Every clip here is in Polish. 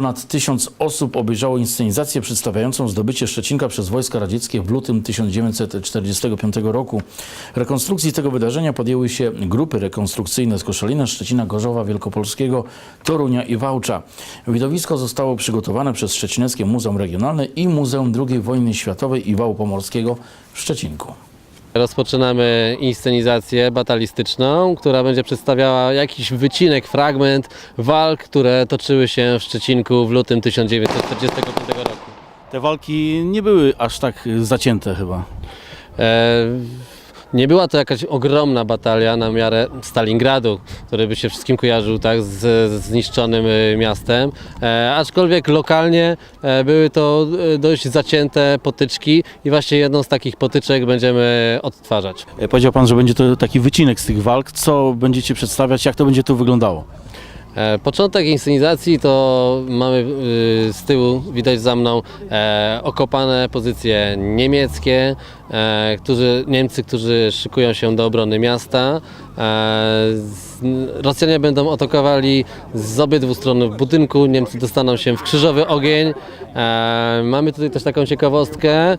Ponad tysiąc osób obejrzało inscenizację przedstawiającą zdobycie Szczecinka przez wojska radzieckie w lutym 1945 roku. Rekonstrukcji tego wydarzenia podjęły się grupy rekonstrukcyjne z Koszalina, Szczecina, Gorzowa Wielkopolskiego, Torunia i Wałcza. Widowisko zostało przygotowane przez Szczecineckie Muzeum Regionalne i Muzeum II Wojny Światowej i Wału Pomorskiego w Szczecinku. Rozpoczynamy inscenizację batalistyczną, która będzie przedstawiała jakiś wycinek, fragment walk, które toczyły się w Szczecinku w lutym 1945 roku. Te walki nie były aż tak zacięte chyba. E, nie była to jakaś ogromna batalia na miarę Stalingradu, który by się wszystkim kojarzył tak, z, z zniszczonym e, miastem, e, aczkolwiek lokalnie e, były to e, dość zacięte potyczki i właśnie jedną z takich potyczek będziemy odtwarzać. E, Powiedział Pan, że będzie to taki wycinek z tych walk. Co będziecie przedstawiać, jak to będzie tu wyglądało? Początek inscenizacji to mamy z tyłu, widać za mną, okopane pozycje niemieckie, którzy, Niemcy, którzy szykują się do obrony miasta. E, Rosjanie będą atakowali z obydwu stron budynku, Niemcy dostaną się w krzyżowy ogień. E, mamy tutaj też taką ciekawostkę. E,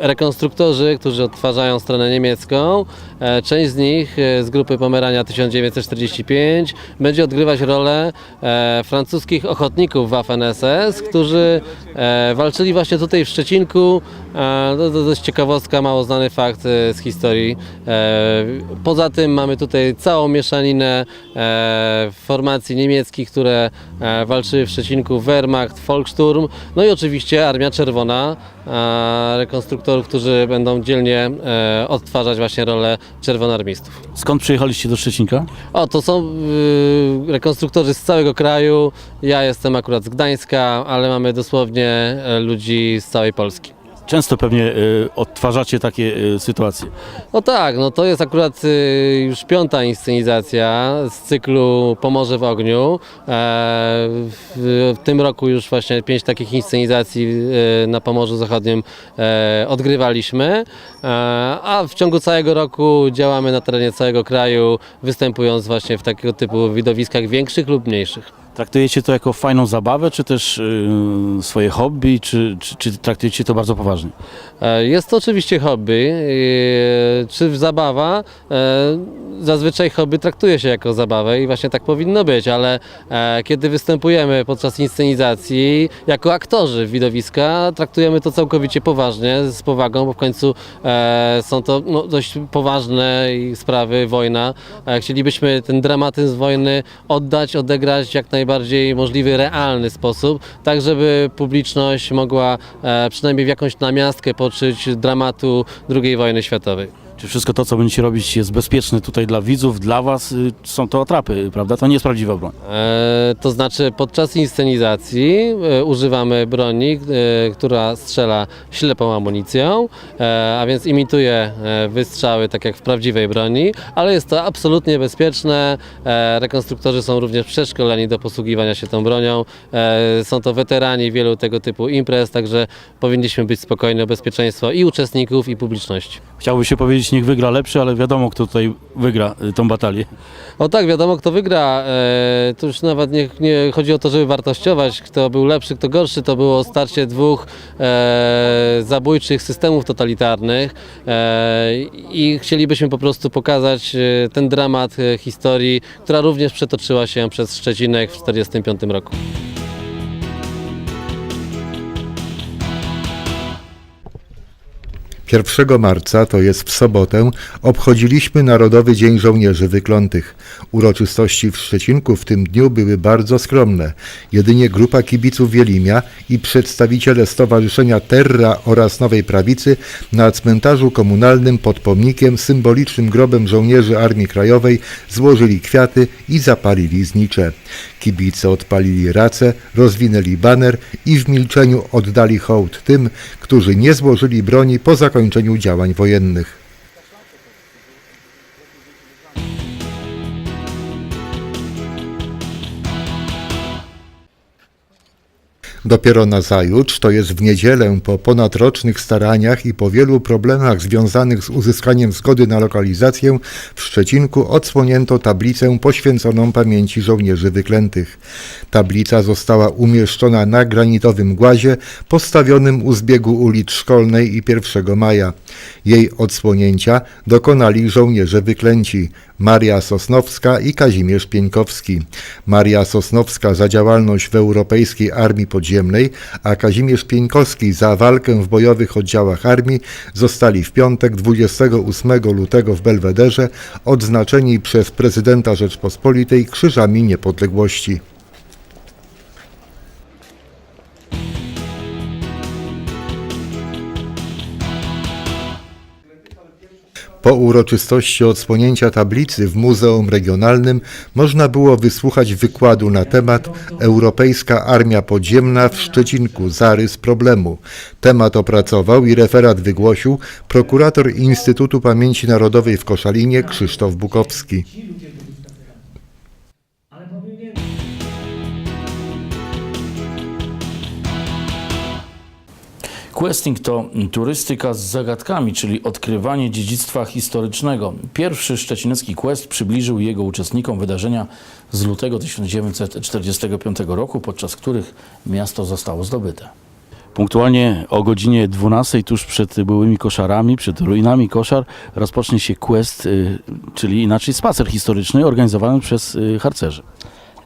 rekonstruktorzy, którzy odtwarzają stronę niemiecką, e, część z nich e, z grupy Pomerania 1945 będzie odgrywać rolę e, francuskich ochotników Waffen-SS, którzy e, walczyli właśnie tutaj w Szczecinku. E, to, to dość ciekawostka, mało znany fakt e, z historii. E, poza tym mamy tutaj całą mieszaninę formacji niemieckich, które walczyły w Szczecinku, Wehrmacht, Volkssturm, no i oczywiście Armia Czerwona, rekonstruktorów, którzy będą dzielnie odtwarzać właśnie rolę czerwonoarmistów. Skąd przyjechaliście do Szczecinka? O, to są y, rekonstruktorzy z całego kraju. Ja jestem akurat z Gdańska, ale mamy dosłownie ludzi z całej Polski. Często pewnie y, odtwarzacie takie y, sytuacje. No tak, no to jest akurat y, już piąta inscenizacja z cyklu Pomorze w ogniu. E, w, tym roku już właśnie pięć takich inscenizacji na Pomorzu Zachodnim e, odgrywaliśmy, e, a w ciągu całego roku działamy na terenie całego kraju, występując właśnie w takiego typu widowiskach większych lub mniejszych. Traktujecie to jako fajną zabawę, czy też y, swoje hobby, czy, czy, czy traktujecie to bardzo poważnie? E, Jest to oczywiście hobby, e, czy zabawa. E, Zazwyczaj hobby traktuje się jako zabawę i właśnie tak powinno być, ale kiedy występujemy podczas inscenizacji jako aktorzy widowiska, traktujemy to całkowicie poważnie, z powagą, bo w końcu są to no, dość poważne sprawy, wojna. Chcielibyśmy ten dramatyzm wojny oddać, odegrać jak najbardziej możliwy, realny sposób, tak żeby publiczność mogła e, przynajmniej w jakąś namiastkę poczuć dramatu II wojny światowej. Czy wszystko to, co będziecie robić, jest bezpieczne tutaj dla widzów, dla was? Y, Są to atrapy, prawda? To nie jest prawdziwa broń. E, to znaczy podczas inscenizacji e, używamy broni, e, która strzela ślepą amunicją, e, a więc imituje e, wystrzały tak jak w prawdziwej broni, ale jest to absolutnie bezpieczne. E, rekonstruktorzy są również przeszkoleni do posługiwania się tą bronią. E, są to weterani wielu tego typu imprez, także powinniśmy być spokojni o bezpieczeństwo i uczestników, i publiczności. Chciałby się powiedzieć, niech wygra lepszy, ale wiadomo, kto tutaj wygra y, tą batalię. O tak, wiadomo kto wygra. E, już nawet nie, nie chodzi o to, żeby wartościować, kto był lepszy, kto gorszy. To było starcie dwóch e, zabójczych systemów totalitarnych e, i chcielibyśmy po prostu pokazać e, ten dramat e, historii, która również przetoczyła się przez Szczecinek w 1945 roku. 1 marca, to jest w sobotę, obchodziliśmy Narodowy Dzień Żołnierzy Wyklątych. Uroczystości w Szczecinku w tym dniu były bardzo skromne. Jedynie grupa kibiców Wielimia i przedstawiciele Stowarzyszenia Terra oraz Nowej Prawicy na cmentarzu komunalnym pod pomnikiem symbolicznym grobem żołnierzy Armii Krajowej złożyli kwiaty i zapalili znicze. Kibice odpalili race, rozwinęli baner i w milczeniu oddali hołd tym, którzy nie złożyli broni po zakończeniu działań wojennych. Dopiero nazajutrz, to jest w niedzielę, po ponadrocznych staraniach i po wielu problemach związanych z uzyskaniem zgody na lokalizację, w Szczecinku odsłonięto tablicę poświęconą pamięci żołnierzy wyklętych. Tablica została umieszczona na granitowym głazie postawionym u zbiegu ulic Szkolnej i 1 Maja. Jej odsłonięcia dokonali żołnierze wyklęci Maria Sosnowska i Kazimierz Pieńkowski. Maria Sosnowska za działalność w Europejskiej Armii Podziemnej, a Kazimierz Pieńkowski za walkę w bojowych oddziałach armii zostali w piątek 28 lutego w Belwederze odznaczeni przez prezydenta Rzeczpospolitej Krzyżami Niepodległości. Po uroczystości odsłonięcia tablicy w Muzeum Regionalnym można było wysłuchać wykładu na temat Europejska Armia Podziemna w Szczecinku zarys problemu. Temat opracował i referat wygłosił prokurator Instytutu Pamięci Narodowej w Koszalinie Krzysztof Bukowski. Questing to turystyka z zagadkami, czyli odkrywanie dziedzictwa historycznego. Pierwszy szczecinecki quest przybliżył jego uczestnikom wydarzenia z lutego 1945 roku, podczas których miasto zostało zdobyte. Punktualnie o godzinie 12 tuż przed byłymi koszarami, przed ruinami koszar rozpocznie się quest, y, czyli inaczej spacer historyczny organizowany przez y, harcerzy.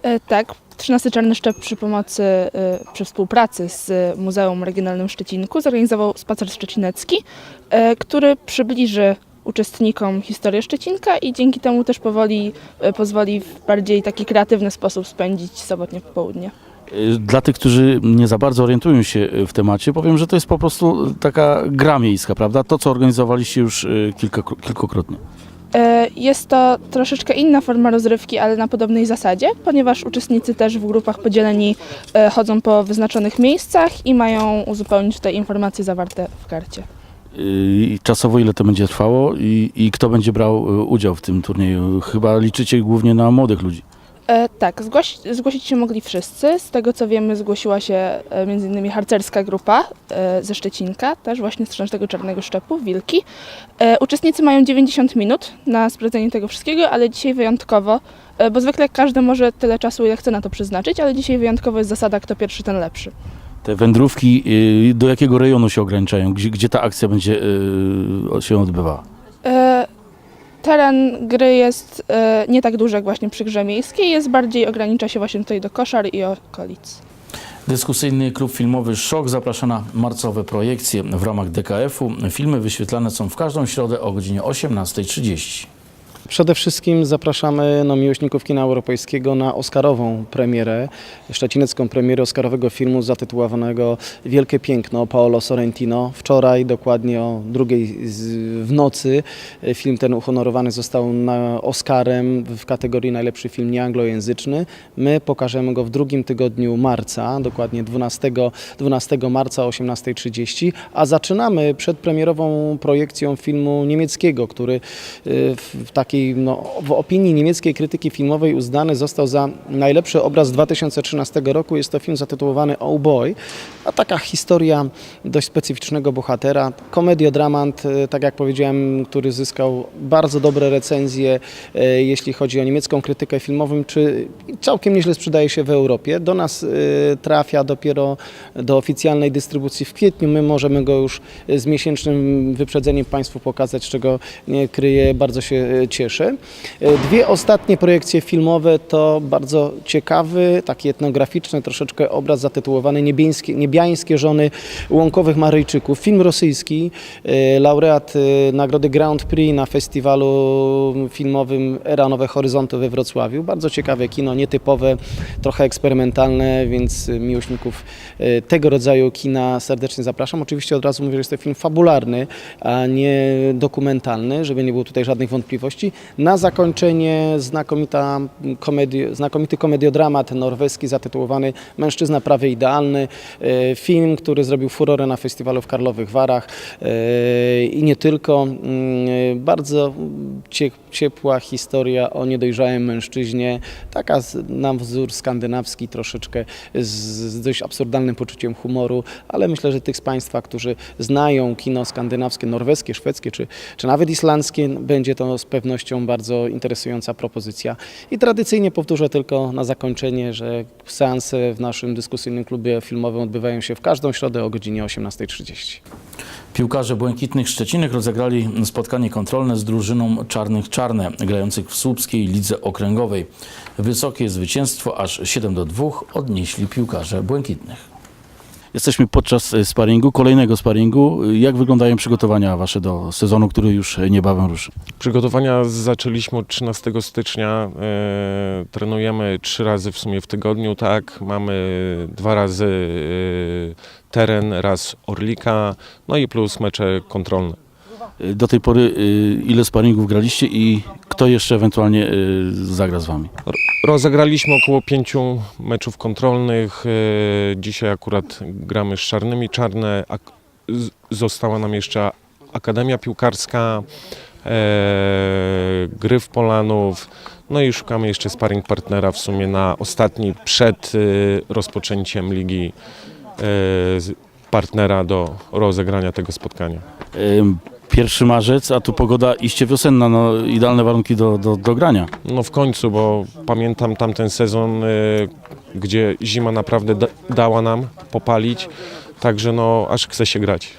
E, Tak, 13 Czarny Szczep przy pomocy, e, przy współpracy z Muzeum Regionalnym Szczecinku zorganizował spacer szczecinecki, e, który przybliży uczestnikom historię Szczecinka i dzięki temu też powoli pozwoli w bardziej taki kreatywny sposób spędzić sobotnie popołudnie. Dla tych, którzy nie za bardzo orientują się w temacie, powiem, że to jest po prostu taka gra miejska, prawda? To, co organizowaliście już kilka, kilkokrotnie. E, Jest to troszeczkę inna forma rozrywki, ale na podobnej zasadzie, ponieważ uczestnicy też w grupach podzieleni e, chodzą po wyznaczonych miejscach i mają uzupełnić tutaj informacje zawarte w karcie. Y, Czasowo ile to będzie trwało i, i kto będzie brał y, udział w tym turnieju? Chyba liczycie głównie na młodych ludzi. E, tak, zgłoś, zgłosić się mogli wszyscy. Z tego co wiemy, zgłosiła się e, m.in. harcerska grupa e, ze Szczecinka, też właśnie z 13 Czarnego Szczepu, Wilki. E, uczestnicy mają 90 minut na sprawdzenie tego wszystkiego, ale dzisiaj wyjątkowo, e, bo zwykle każdy może tyle czasu, ile chce na to przeznaczyć, ale dzisiaj wyjątkowo jest zasada, kto pierwszy, ten lepszy. Te wędrówki y, do jakiego rejonu się ograniczają? Gdzie, gdzie ta akcja będzie y, się odbywała? E, Teren gry jest e, nie tak duży jak właśnie przy grze miejskiej, jest bardziej ogranicza się właśnie tutaj do koszar i okolic. Dyskusyjny klub filmowy Szok zaprasza na marcowe projekcje w ramach DKF-u. Filmy wyświetlane są w każdą środę o godzinie 18.30. Przede wszystkim zapraszamy no, miłośników kina europejskiego na Oscarową premierę, szczecinecką premierę Oscarowego filmu zatytułowanego Wielkie Piękno Paolo Sorrentino. Wczoraj, dokładnie o drugiej w nocy, e, film ten uhonorowany został na Oscarem w kategorii najlepszy film nieanglojęzyczny. My pokażemy go w drugim tygodniu marca, dokładnie 12, 12 marca o 18.30, a zaczynamy przedpremierową projekcją filmu niemieckiego, który y, w w takiej, no, w opinii niemieckiej krytyki filmowej uznany został za najlepszy obraz 2013 roku. Jest to film zatytułowany Oh Boy, a taka historia dość specyficznego bohatera. Komediodramant, y, tak jak powiedziałem, który zyskał bardzo dobre recenzje, y, jeśli chodzi o niemiecką krytykę filmową, czy całkiem nieźle sprzedaje się w Europie. Do nas y, trafia dopiero do oficjalnej dystrybucji w kwietniu. My możemy go już z miesięcznym wyprzedzeniem Państwu pokazać, czego nie kryję, bardzo się e, cieszę. E, Dwie ostatnie projekcje filmowe to bardzo ciekawy, taki etnograficzny troszeczkę obraz zatytułowany Niebiańskie, Niebiańskie żony łąkowych Maryjczyków. Film rosyjski, e, laureat e, nagrody Grand Prix na festiwalu filmowym Era Nowe Horyzonty we Wrocławiu. Bardzo ciekawe kino, nietypowe, trochę eksperymentalne, więc miłośników tego rodzaju kina serdecznie zapraszam. Oczywiście od razu mówię, że jest to film fabularny, a nie dokumentalny, żeby nie było tutaj żadnych wątpliwości. Na zakończenie znakomita komedi znakomity komediodramat norweski zatytułowany Mężczyzna prawie idealny. E, Film, który zrobił furorę na festiwalu w Karlowych Warach e, i nie tylko. Mm, Bardzo cie- ciepła historia o niedojrzałym mężczyźnie, taka na wzór skandynawski troszeczkę z dość absurdalnym poczuciem humoru, ale myślę, że tych z Państwa, którzy znają kino skandynawskie, norweskie, szwedzkie czy, czy nawet islandzkie, będzie to z pewnością bardzo interesująca propozycja. I tradycyjnie powtórzę tylko na zakończenie, że seanse w naszym dyskusyjnym klubie filmowym odbywają się w każdą środę o godzinie 18.30. Piłkarze Błękitnych Szczecinek rozegrali spotkanie kontrolne z drużyną Czarnych Czarne, grających w Słupskiej Lidze Okręgowej. Wysokie zwycięstwo, aż 7 do 2 odnieśli piłkarze Błękitnych. Jesteśmy podczas e, sparingu, kolejnego sparingu. Jak wyglądają przygotowania Wasze do sezonu, który już niebawem ruszy? Przygotowania zaczęliśmy od 13 stycznia. E, trenujemy trzy razy w sumie w tygodniu, tak. Mamy dwa razy e, teren, raz Orlika, no i plus mecze kontrolne. E, Do tej pory e, ile sparingów graliście i kto jeszcze ewentualnie e, zagra z Wami? Rozegraliśmy około pięciu meczów kontrolnych. Dzisiaj akurat gramy z Czarnymi Czarne. Została nam jeszcze Akademia Piłkarska, e, Gryf Polanów. No i szukamy jeszcze sparring partnera w sumie na ostatni przed rozpoczęciem ligi e, partnera do rozegrania tego spotkania. 1 marzec, a tu pogoda iście wiosenna, no idealne warunki do, do, do grania. No w końcu, bo pamiętam tamten sezon, y, gdzie zima naprawdę da, dała nam popalić, także no aż chce się grać.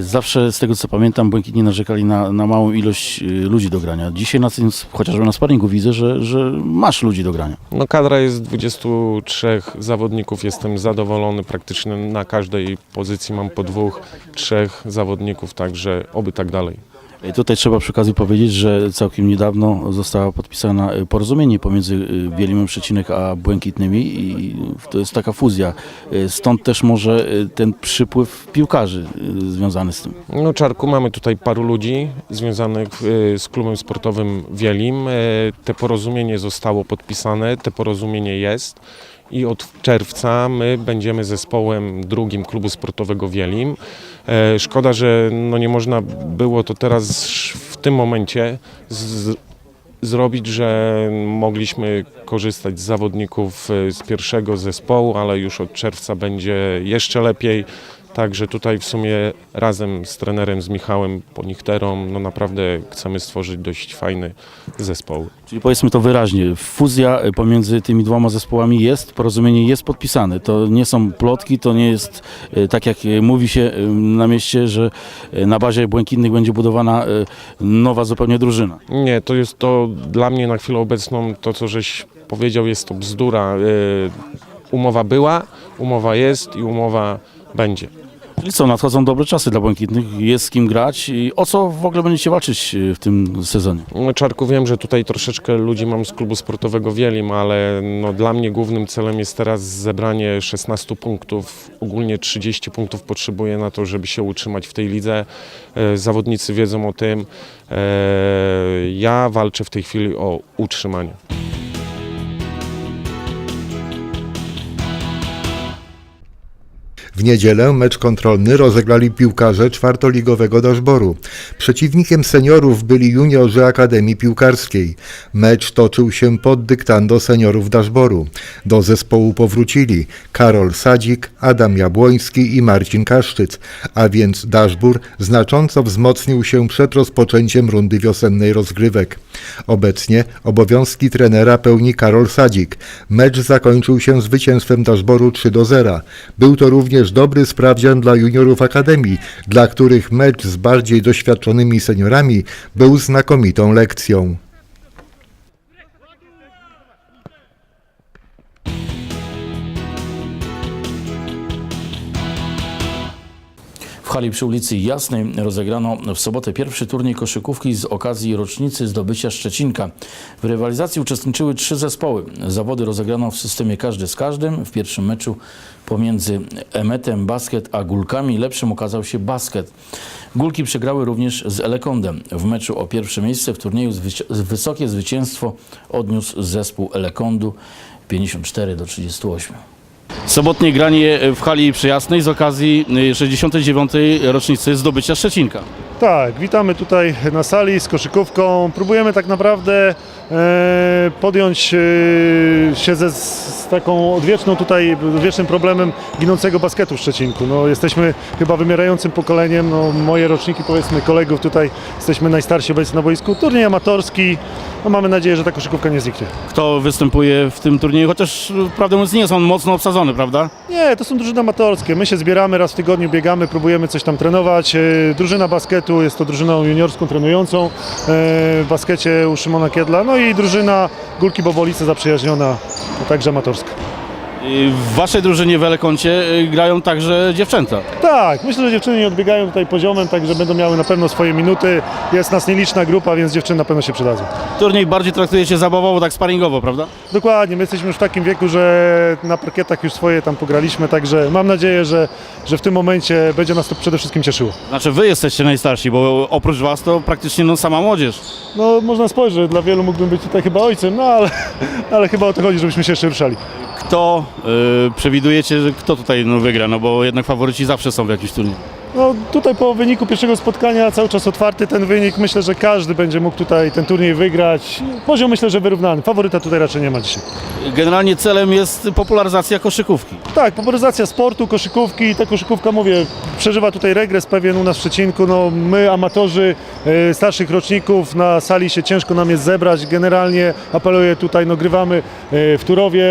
Zawsze z tego co pamiętam, Błękitni narzekali na, na małą ilość e, ludzi do grania. Dzisiaj na chociażby na sparingu widzę, że, że masz ludzi do grania. No kadra jest 23 zawodników, jestem zadowolony, praktycznie na każdej pozycji mam po dwóch, trzech zawodników, także oby tak dalej. I tutaj trzeba przy okazji powiedzieć, że całkiem niedawno zostało podpisane e, porozumienie pomiędzy e, Wielimem Szczecinek a Błękitnymi i to jest taka fuzja. E, Stąd też może e, ten przypływ piłkarzy e, związany z tym. No Czarku, mamy tutaj paru ludzi związanych z klubem sportowym Wielim. Te porozumienie zostało podpisane, te porozumienie jest i od czerwca my będziemy zespołem drugim klubu sportowego Wielim. E, Szkoda, że no nie można było to teraz w tym momencie zrobić, że mogliśmy korzystać z zawodników y, z pierwszego zespołu, ale już od czerwca będzie jeszcze lepiej. Także tutaj w sumie razem z trenerem, z Michałem Ponichterą, no naprawdę chcemy stworzyć dość fajny zespoł. Czyli powiedzmy to wyraźnie, fuzja e, pomiędzy tymi dwoma zespołami jest, porozumienie jest podpisane. To nie są plotki, to nie jest e, tak jak e, mówi się na mieście, że na bazie Błękitnych będzie budowana nowa zupełnie drużyna. Nie, to jest to dla mnie na chwilę obecną, to co żeś powiedział, jest to bzdura. Y, Umowa była, umowa jest i umowa będzie. Czyli co, nadchodzą dobre czasy dla Błękitnych, jest z kim grać i o co w ogóle będziecie walczyć e, w tym sezonie? No, Czarku, wiem, że tutaj troszeczkę ludzi mam z klubu sportowego Wielim, ale no, dla mnie głównym celem jest teraz zebranie 16 punktów. Ogólnie 30 punktów potrzebuję na to, żeby się utrzymać w tej lidze. E, Zawodnicy wiedzą o tym. E, Ja walczę w tej chwili o utrzymanie. W niedzielę mecz kontrolny rozegrali piłkarze czwartoligowego daszboru. Przeciwnikiem seniorów byli juniorzy Akademii Piłkarskiej. Mecz toczył się pod dyktando seniorów daszboru. Do zespołu powrócili Karol Sadzik, Adam Jabłoński i Marcin Kaszczyc, a więc daszbór znacząco wzmocnił się przed rozpoczęciem rundy wiosennej rozgrywek. Obecnie obowiązki trenera pełni Karol Sadzik. Mecz zakończył się zwycięstwem daszboru 3 do 0. Był to również dobry sprawdzian dla juniorów Akademii, dla których mecz z bardziej doświadczonymi seniorami był znakomitą lekcją. Hali przy ulicy Jasnej rozegrano w sobotę pierwszy turniej koszykówki z okazji rocznicy zdobycia Szczecinka. W rywalizacji uczestniczyły trzy zespoły. Zawody rozegrano w systemie każdy z każdym. W pierwszym meczu pomiędzy Emetem Basket a Gulkami lepszym okazał się Basket. Gulki przegrały również z Elekondem. W meczu o pierwsze miejsce w turnieju wysokie zwycięstwo odniósł zespół Elekondu 54 do 38. Sobotnie granie w hali przyjasnej z okazji y, 69. rocznicy zdobycia Szczecinka. Tak, witamy tutaj na sali z koszykówką. Próbujemy tak naprawdę e, podjąć e, się ze, z taką odwieczną tutaj, odwiecznym problemem ginącego basketu w Szczecinku. No, jesteśmy chyba wymierającym pokoleniem, no, moje roczniki powiedzmy kolegów tutaj, jesteśmy najstarsi obecnie na boisku. Turniej amatorski, no, mamy nadzieję, że ta koszykówka nie zniknie. Kto występuje w tym turnieju, chociaż y, prawdę mówiąc nie jest on mocno obsadzony, prawda? Nie, to są drużyny amatorskie. My się zbieramy raz w tygodniu, biegamy, próbujemy coś tam trenować. E, Drużyna basketu jest to drużyną juniorską trenującą e, w baskecie u Szymona Kiedla. No i drużyna Górki Bobolice zaprzyjaźniona, także amatorska. W waszej drużynie w Elekoncie y, grają także dziewczęta. Tak, myślę, że dziewczyny nie odbiegają tutaj poziomem, także będą miały na pewno swoje minuty. Jest nas nieliczna grupa, więc dziewczyny na pewno się przydadzą. Turniej bardziej traktujecie zabawowo, tak sparingowo, prawda? Dokładnie, my jesteśmy już w takim wieku, że na parkietach już swoje tam pograliśmy, także mam nadzieję, że, że w tym momencie będzie nas to przede wszystkim cieszyło. Znaczy wy jesteście najstarsi, bo oprócz was to praktycznie no, sama młodzież. No można spojrzeć, dla wielu mógłbym być tutaj chyba ojcem, no ale, ale chyba o to chodzi, żebyśmy się jeszcze ruszali. Kto y, przewidujecie, że kto tutaj no, wygra? No bo jednak faworyci zawsze są w jakimś turnieju. No tutaj po wyniku pierwszego spotkania cały czas otwarty ten wynik, myślę, że każdy będzie mógł tutaj ten turniej wygrać. Poziom myślę, że wyrównany, faworyta tutaj raczej nie ma dzisiaj. Generalnie celem jest popularyzacja koszykówki. Tak, popularyzacja sportu, koszykówki, ta koszykówka, mówię, przeżywa tutaj regres pewien u nas w Szczecinku. No, my, amatorzy e, starszych roczników, na sali się ciężko nam jest zebrać. Generalnie apeluję tutaj, no grywamy e, w Turowie.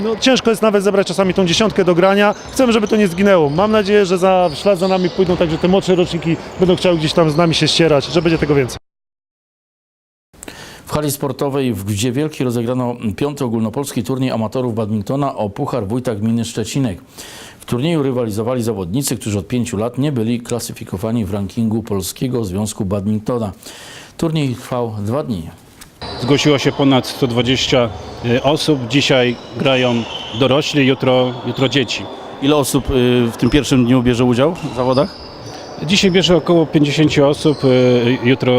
No, ciężko jest nawet zebrać czasami tą dziesiątkę do grania. Chcemy, żeby to nie zginęło. Mam nadzieję, że za w ślad za nami pójdą także te młodsze roczniki, będą chciały gdzieś tam z nami się ścierać, że będzie tego więcej. W hali sportowej w Gdzie Wielki rozegrano piąty ogólnopolski turniej amatorów badmintona o Puchar Wójta Gminy Szczecinek. W turnieju rywalizowali zawodnicy, którzy od pięciu lat nie byli klasyfikowani w rankingu Polskiego Związku Badmintona. Turniej trwał dwa dni. Zgłosiło się ponad 120 y, osób. Dzisiaj grają dorośli, jutro, jutro dzieci. Ile osób y, w tym pierwszym dniu bierze udział w zawodach? Dzisiaj bierze około 50 osób, y, jutro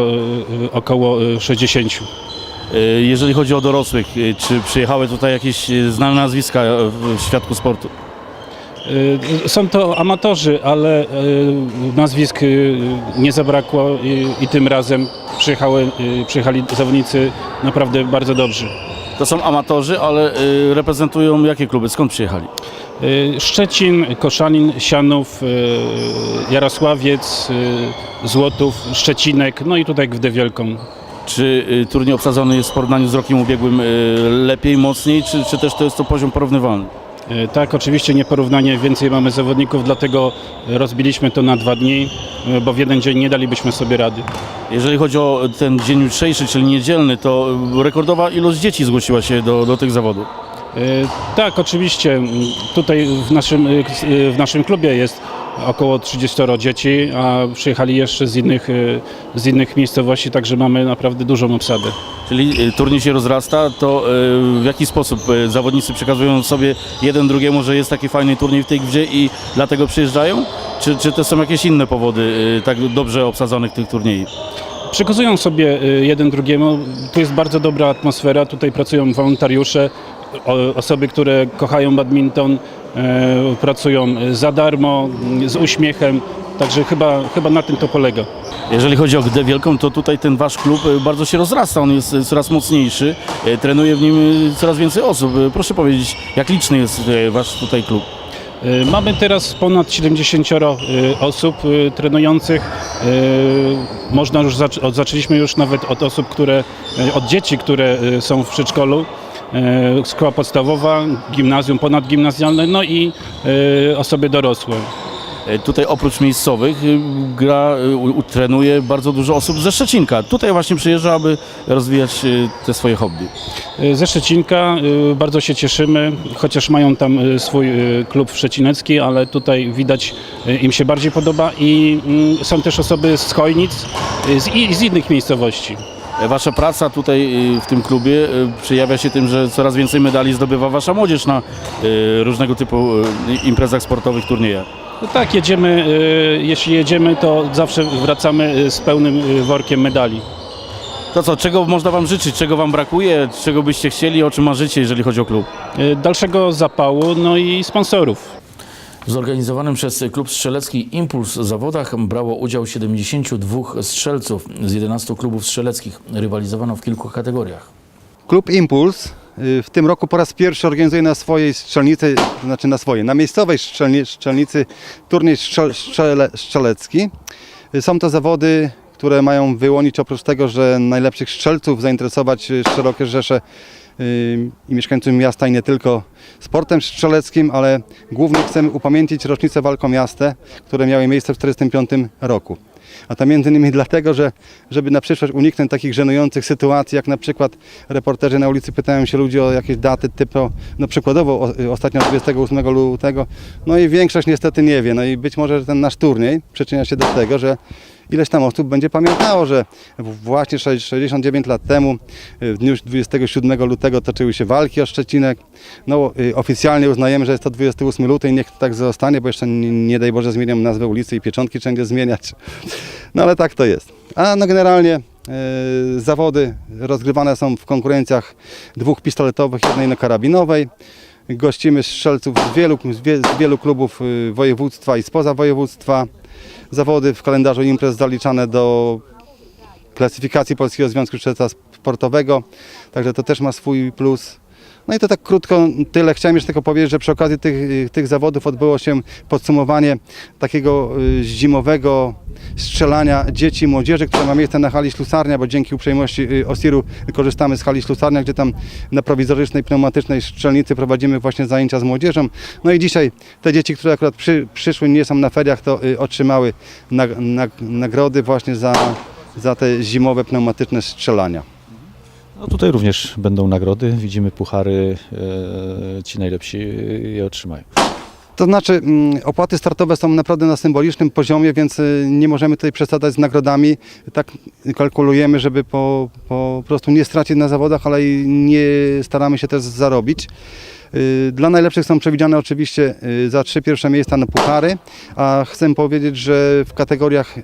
y, około y, 60. Y, Jeżeli chodzi o dorosłych, y, czy przyjechały tutaj jakieś y, znane nazwiska y, w świadku sportu? Y, Są to amatorzy, ale y, nazwisk y, nie zabrakło i, i tym razem przyjechały, y, przyjechali zawodnicy naprawdę bardzo dobrzy. To są amatorzy, ale y, reprezentują jakie kluby? Skąd przyjechali? Y, Szczecin, Koszalin, Sianów, y, Jarosławiec, Złotów, Szczecinek, no i tutaj Gdę Wielką. Czy turniej obsadzony jest w porównaniu z rokiem ubiegłym lepiej, mocniej, czy, czy też to jest to poziom porównywalny? Tak, oczywiście nieporównanie więcej mamy zawodników, dlatego rozbiliśmy to na dwa dni, bo w jeden dzień nie dalibyśmy sobie rady. Jeżeli chodzi o ten dzień jutrzejszy, czyli niedzielny, to rekordowa ilość dzieci zgłosiła się do, do tych zawodów. E, Tak, oczywiście m, tutaj w naszym, e, w naszym klubie jest około 30 dzieci, a przyjechali jeszcze z innych, e, z innych miejscowości, także mamy naprawdę dużą obsadę. Czyli y, turniej się rozrasta, to y, w jaki sposób y, zawodnicy przekazują sobie jeden drugiemu, że jest taki fajny turniej w tej grze i dlatego przyjeżdżają? Czy, czy to są jakieś inne powody y, tak dobrze obsadzonych tych turniejów? Przekazują sobie y, jeden drugiemu. Tu jest bardzo dobra atmosfera, tutaj pracują wolontariusze, osoby, które kochają badminton, pracują za darmo, z uśmiechem, także chyba, chyba na tym to polega. Jeżeli chodzi o Gdę Wielką, to tutaj ten wasz klub y, bardzo się rozrasta, on jest y, coraz mocniejszy, trenuje w nim coraz więcej osób. Proszę powiedzieć, jak liczny jest wasz tutaj klub? E, Mamy teraz ponad 70 e, osób e, trenujących. E, Można już zaczęliśmy już nawet od osób, które, e, od dzieci, które e, są w przedszkolu. E, Szkoła podstawowa, gimnazjum, ponadgimnazjalne, no i e, osoby dorosłe. E, Tutaj oprócz miejscowych y, gra, y, u- trenuje bardzo dużo osób ze Szczecinka. Tutaj właśnie przyjeżdża, aby rozwijać y, te swoje hobby. Ze Szczecinka bardzo się cieszymy, chociaż mają tam swój klub szczecinecki, ale tutaj widać im się bardziej podoba i mm, są też osoby z Chojnic, i z innych miejscowości. E, Wasza praca tutaj y, w tym klubie y, przejawia się tym, że coraz więcej medali zdobywa wasza młodzież na różnego typu imprezach sportowych, turniejach. No tak, jedziemy, jeśli jedziemy, to zawsze wracamy z pełnym workiem medali. To co, czego można Wam życzyć, czego Wam brakuje, czego byście chcieli, o czym marzycie, jeżeli chodzi o klub? Dalszego zapału, no i sponsorów. W zorganizowanym przez klub strzelecki Impuls zawodach brało udział 72 strzelców z 11 klubów strzeleckich. Rywalizowano w kilku kategoriach. Klub Impuls y, w tym roku po raz pierwszy organizuje na swojej strzelnicy, znaczy na swojej, na miejscowej szczelni, strzelnicy turniej strzel, szczele, strzelecki. Y, Są to zawody, które mają wyłonić oprócz tego, że najlepszych strzelców zainteresować y, szerokie rzesze i mieszkańców miasta i nie tylko sportem strzeleckim, ale głównie chcemy upamiętnić rocznicę walk o miastę, które miały miejsce w 1945 roku. A to między innymi dlatego, że żeby na przyszłość uniknąć takich żenujących sytuacji, jak na przykład reporterzy na ulicy pytają się ludzi o jakieś daty typu, no przykładowo o, ostatnio 28 lutego, no i większość niestety nie wie. No i być może ten nasz turniej przyczynia się do tego, że ileś tam osób będzie pamiętało, że właśnie sze- 69 lat temu, y, w dniu 27 lutego toczyły się walki o Szczecinek. No, y, oficjalnie uznajemy, że jest to 28 luty i niech to tak zostanie, bo jeszcze nie, nie daj Boże zmienią nazwę ulicy i pieczątki wszędzie zmieniać. No ale tak to jest. A no generalnie y, zawody rozgrywane są w konkurencjach dwóch pistoletowych, jednej no karabinowej. Gościmy strzelców z wielu, z wie, z wielu klubów województwa i spoza województwa. Zawody w kalendarzu imprez zaliczane do klasyfikacji Polskiego Związku Strzelca Sportowego, także to też ma swój plus. No i to tak krótko tyle. Chciałem jeszcze tylko powiedzieć, że przy okazji tych, tych zawodów odbyło się podsumowanie takiego y, zimowego strzelania dzieci i młodzieży, które ma miejsce na hali Ślusarnia, bo dzięki uprzejmości y, Osiru korzystamy z hali Ślusarnia, gdzie tam na prowizorycznej, pneumatycznej strzelnicy prowadzimy właśnie zajęcia z młodzieżą. No i dzisiaj te dzieci, które akurat przy, przyszły, nie są na feriach, to y, otrzymały nag, nag, nagrody właśnie za, za te zimowe pneumatyczne strzelania. No tutaj również będą nagrody, widzimy puchary, e, ci najlepsi je otrzymają. To znaczy mm, opłaty startowe są naprawdę na symbolicznym poziomie, więc y, nie możemy tutaj przesadzać z nagrodami. Tak kalkulujemy, żeby po, po prostu nie stracić na zawodach, ale i nie staramy się też zarobić. Y, Dla najlepszych są przewidziane oczywiście y, za trzy pierwsze miejsca na puchary, a chcę powiedzieć, że w kategoriach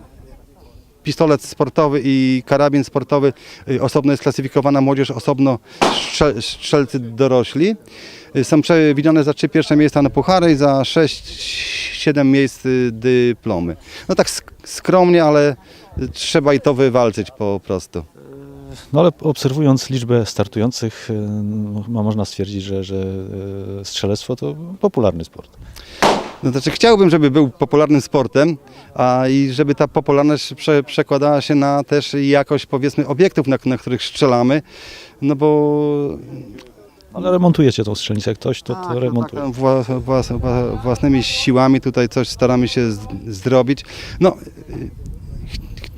pistolet sportowy i karabin sportowy y, osobno jest klasyfikowana młodzież, osobno strzel, strzelcy dorośli. Y, Są przewidziane za trzy pierwsze miejsca na puchary i za sześć, siedem miejsc y, dyplomy. No tak sk- skromnie, ale trzeba i to wywalczyć po prostu. No ale obserwując liczbę startujących, no, można stwierdzić, że, że strzelectwo to popularny sport. No znaczy chciałbym, żeby był popularnym sportem, a i żeby ta popularność prze, przekładała się na też jakość powiedzmy obiektów, na, na których strzelamy, no bo Ale remontujecie tą strzelnicę, jak ktoś to, Tak, to no remontuje. tak, wła, wła, wła, własnymi siłami tutaj coś staramy się z, zrobić. No, ch-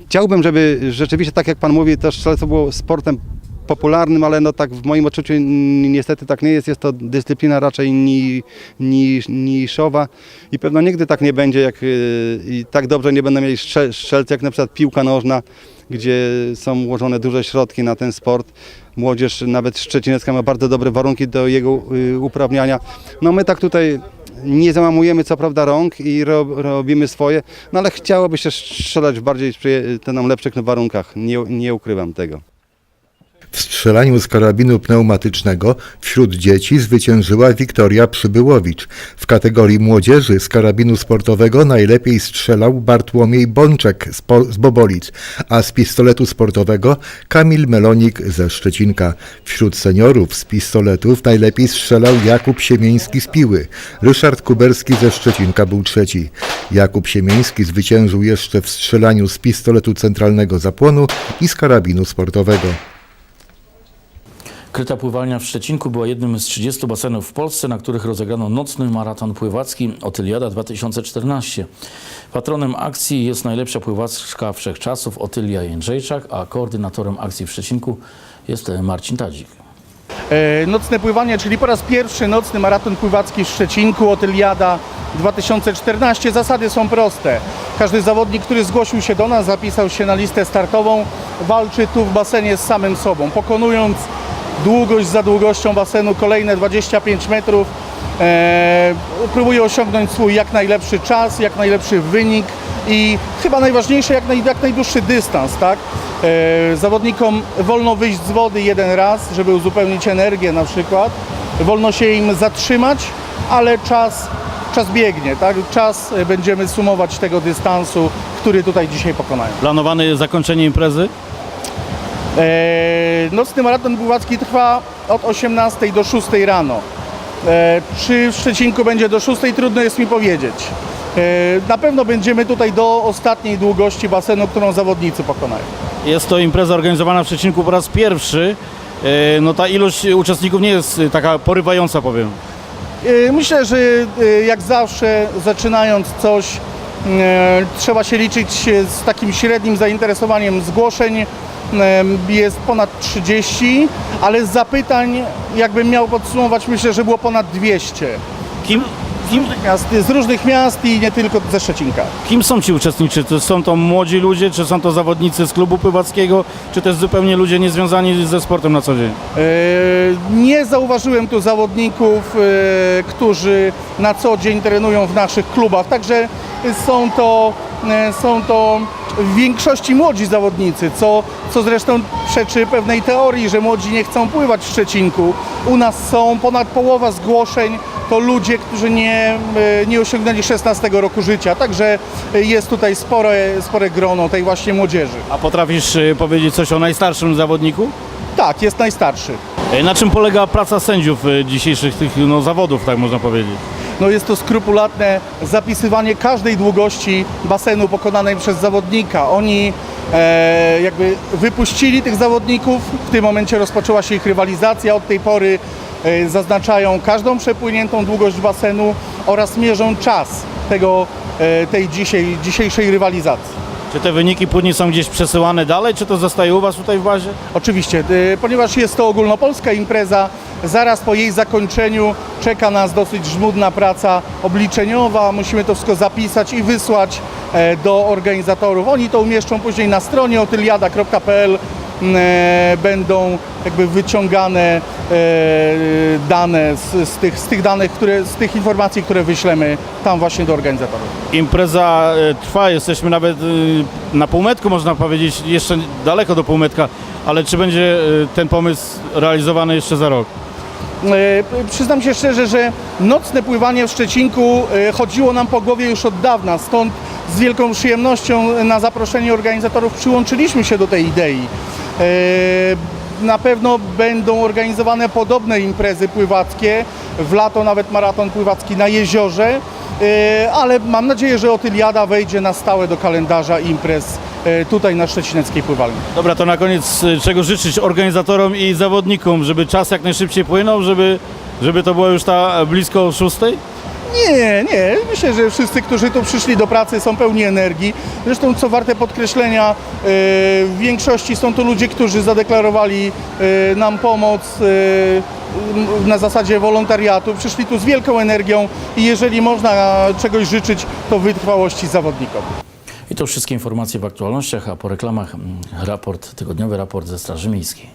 chciałbym, żeby rzeczywiście, tak jak Pan mówi, to strzelectwo było sportem popularnym, ale no tak w moim odczuciu ni- niestety tak nie jest. Jest to dyscyplina raczej ni, ni, niszowa i pewno nigdy tak nie będzie, jak y, i tak dobrze nie będą mieli strzel, strzelcy, jak na przykład piłka nożna, gdzie są ułożone duże środki na ten sport. Młodzież, nawet szczecinecka ma bardzo dobre warunki do jego y, uprawniania. No my tak tutaj nie załamujemy co prawda rąk i ro, robimy swoje, no ale chciałoby się strzelać w bardziej sprzyja- nam lepszych warunkach. Nie, nie ukrywam tego. W strzelaniu z karabinu pneumatycznego wśród dzieci zwyciężyła Wiktoria Przybyłowicz. W kategorii młodzieży z karabinu sportowego najlepiej strzelał Bartłomiej Bączek z, po, z Bobolic, a z pistoletu sportowego Kamil Melonik ze Szczecinka. Wśród seniorów z pistoletów najlepiej strzelał Jakub Siemieński z Piły. Ryszard Kuberski ze Szczecinka był trzeci. Jakub Siemieński zwyciężył jeszcze w strzelaniu z pistoletu centralnego zapłonu i z karabinu sportowego. Kryta pływalnia w Szczecinku była jednym z 30 basenów w Polsce, na których rozegrano nocny maraton pływacki Otyliada 2014. Patronem akcji jest najlepsza pływaczka wszechczasów Otylia Jędrzejczak, a koordynatorem akcji w Szczecinku jest Marcin Tadzik. E, Nocne pływanie, czyli po raz pierwszy nocny maraton pływacki w Szczecinku, Otyliada 2014. Zasady są proste. Każdy zawodnik, który zgłosił się do nas, zapisał się na listę startową, walczy tu w basenie z samym sobą, pokonując długość za długością basenu, kolejne 25 metrów. E, próbuje osiągnąć swój jak najlepszy czas, jak najlepszy wynik i chyba najważniejsze, jak, naj, jak najdłuższy dystans, tak? E, zawodnikom wolno wyjść z wody jeden raz, żeby uzupełnić energię na przykład. Wolno się im zatrzymać, ale czas, czas biegnie, tak? Czas e, będziemy sumować tego dystansu, który tutaj dzisiaj pokonają. Planowane zakończenie imprezy? E, nocny maraton pływacki trwa od 18 do 6 rano. E, czy w Szczecinku będzie do 6? Trudno jest mi powiedzieć. E, na pewno będziemy tutaj do ostatniej długości basenu, którą zawodnicy pokonają. Jest to impreza organizowana w Szczecinku po raz pierwszy. E, No ta ilość uczestników nie jest e, taka porywająca, powiem. E, Myślę, że e, jak zawsze zaczynając coś, e, trzeba się liczyć e, z takim średnim zainteresowaniem zgłoszeń. E, Jest ponad 30, ale z zapytań, jakbym miał podsumować, myślę, że było ponad 200. Kim, kim, Miast, z różnych miast i nie tylko ze Szczecinka. kim są ci uczestnicy? To są to młodzi ludzie, czy są to zawodnicy z klubu pływackiego, czy też zupełnie ludzie niezwiązani ze sportem na co dzień? E, Nie zauważyłem tu zawodników, e, którzy na co dzień trenują w naszych klubach, także są to, są to w większości młodzi zawodnicy, co, co zresztą przeczy pewnej teorii, że młodzi nie chcą pływać w Szczecinku. U nas są ponad połowa zgłoszeń to ludzie, którzy nie, e, nie osiągnęli 16 roku życia, także jest tutaj spore, spore grono tej właśnie młodzieży. A potrafisz e, powiedzieć coś o najstarszym zawodniku? Tak, jest najstarszy. E, Na czym polega praca sędziów e, dzisiejszych tych no, zawodów, tak można powiedzieć? No jest to skrupulatne zapisywanie każdej długości basenu pokonanej przez zawodnika. Oni e, jakby wypuścili tych zawodników, w tym momencie rozpoczęła się ich rywalizacja, od tej pory e, zaznaczają każdą przepłyniętą długość basenu oraz mierzą czas tego, e, tej dzisiaj, dzisiejszej rywalizacji. Czy te wyniki później są gdzieś przesyłane dalej, czy to zostaje u Was tutaj w bazie? Oczywiście, y, ponieważ jest to ogólnopolska impreza, zaraz po jej zakończeniu czeka nas dosyć żmudna praca obliczeniowa. Musimy to wszystko zapisać i wysłać e, do organizatorów. Oni to umieszczą później na stronie otyliada.pl. E, Będą jakby wyciągane e, dane z, z, tych, z tych danych, które, z tych informacji, które wyślemy tam właśnie do organizatorów. Impreza e, trwa, jesteśmy nawet na półmetku, można powiedzieć, jeszcze daleko do półmetka, ale czy będzie ten pomysł realizowany jeszcze za rok? Przyznam się szczerze, że nocne pływanie w Szczecinku chodziło nam po głowie już od dawna, stąd z wielką przyjemnością na zaproszenie organizatorów przyłączyliśmy się do tej idei. E, Na pewno będą organizowane podobne imprezy pływackie, w lato nawet maraton pływacki na jeziorze, e, ale mam nadzieję, że Otyliada wejdzie na stałe do kalendarza imprez e, tutaj na Szczecineckiej Pływalni. Dobra, to na koniec czego życzyć organizatorom i zawodnikom, żeby czas jak najszybciej płynął, żeby, żeby to było już ta blisko szóstej? Nie, nie. Myślę, że wszyscy, którzy tu przyszli do pracy są pełni energii. Zresztą, co warte podkreślenia, e, w większości są to ludzie, którzy zadeklarowali e, nam pomoc m, na zasadzie wolontariatu. Przyszli tu z wielką energią i jeżeli można czegoś życzyć, to wytrwałości zawodnikom. I to wszystkie informacje w aktualnościach, a po reklamach mm, raport, tygodniowy raport ze Straży Miejskiej.